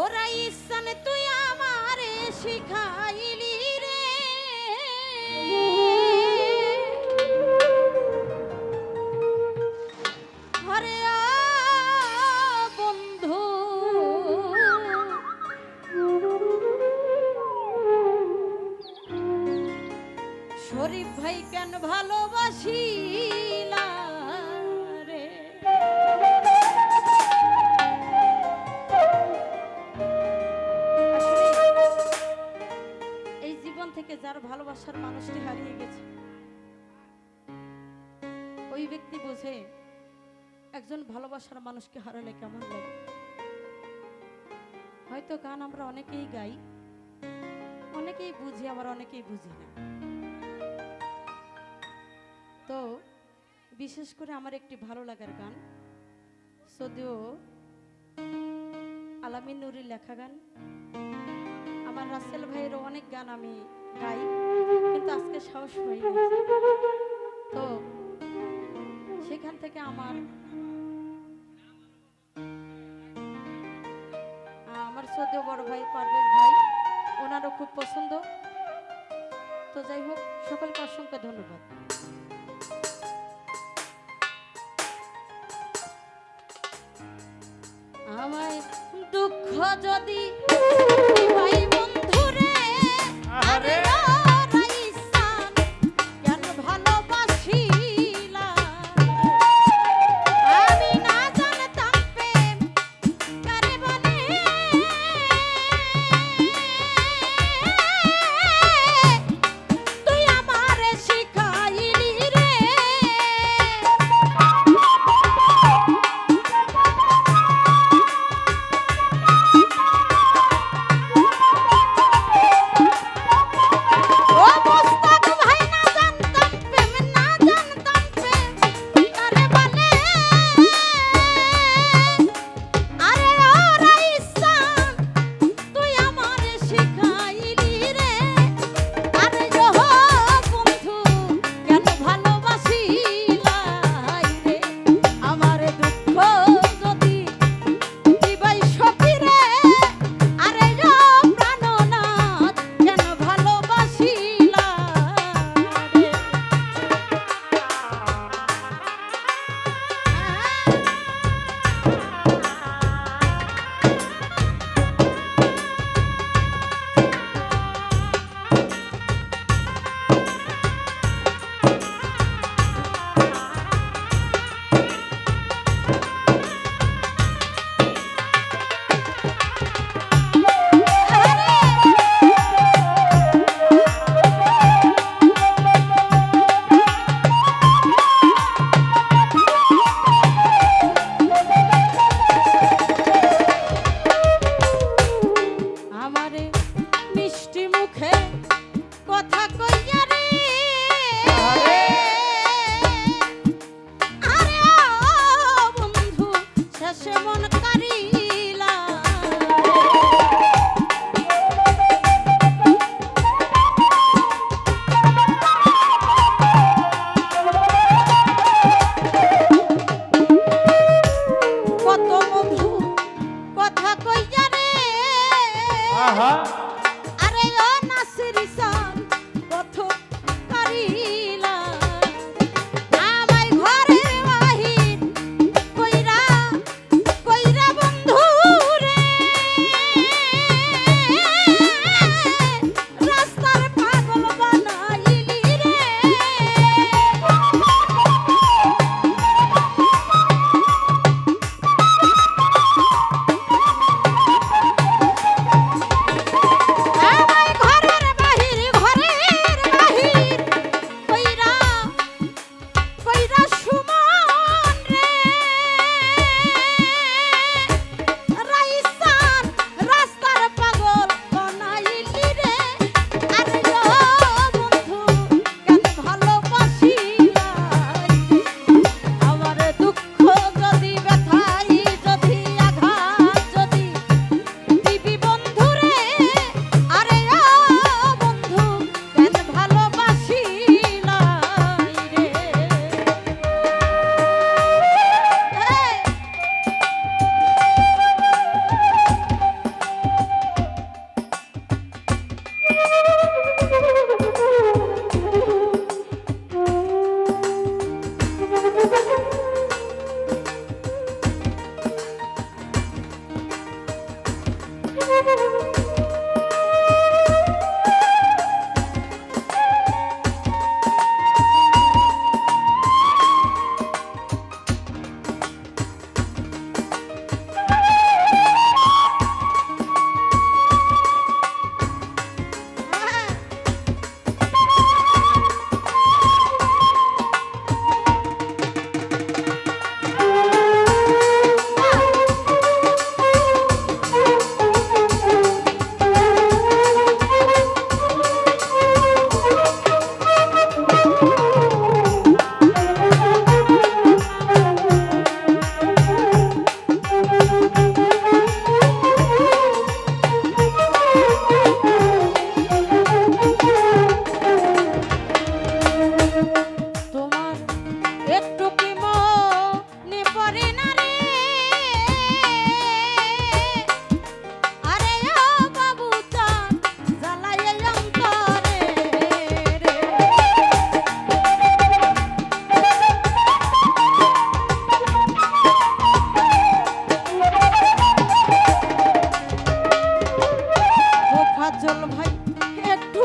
ওরা ইসান তুই আমারে শিখাইলি ভালোবাসার মানুষটি হারিয়ে গেছে। ওই ব্যক্তি বোঝে, একজন ভালোবাসার মানুষকে হারালে কেমন লাগে হয়তো গান আমরা অনেকেই গাই, অনেকেই বুঝি, আবার অনেকেই বুঝি না। তো বিশেষ করে আমার একটি ভালো লাগার গান যদিও আলামিন নুরির লেখা গান। আমার রাসেল ভাইয়েরও অনেক গান আমি গাই কিন্তু আজকে সাহস হয়নি। তো সেখান থেকে আমার আমার সদ্য বড় ভাই পারভেজ ভাই, ওনারও খুব পছন্দ। তো যাই হোক, সকলকে অসংখ্য ধন্যবাদ। আমায় দুঃখ যদি ভাই বন্ধুরে আরে আহা কাজল ভাই একটু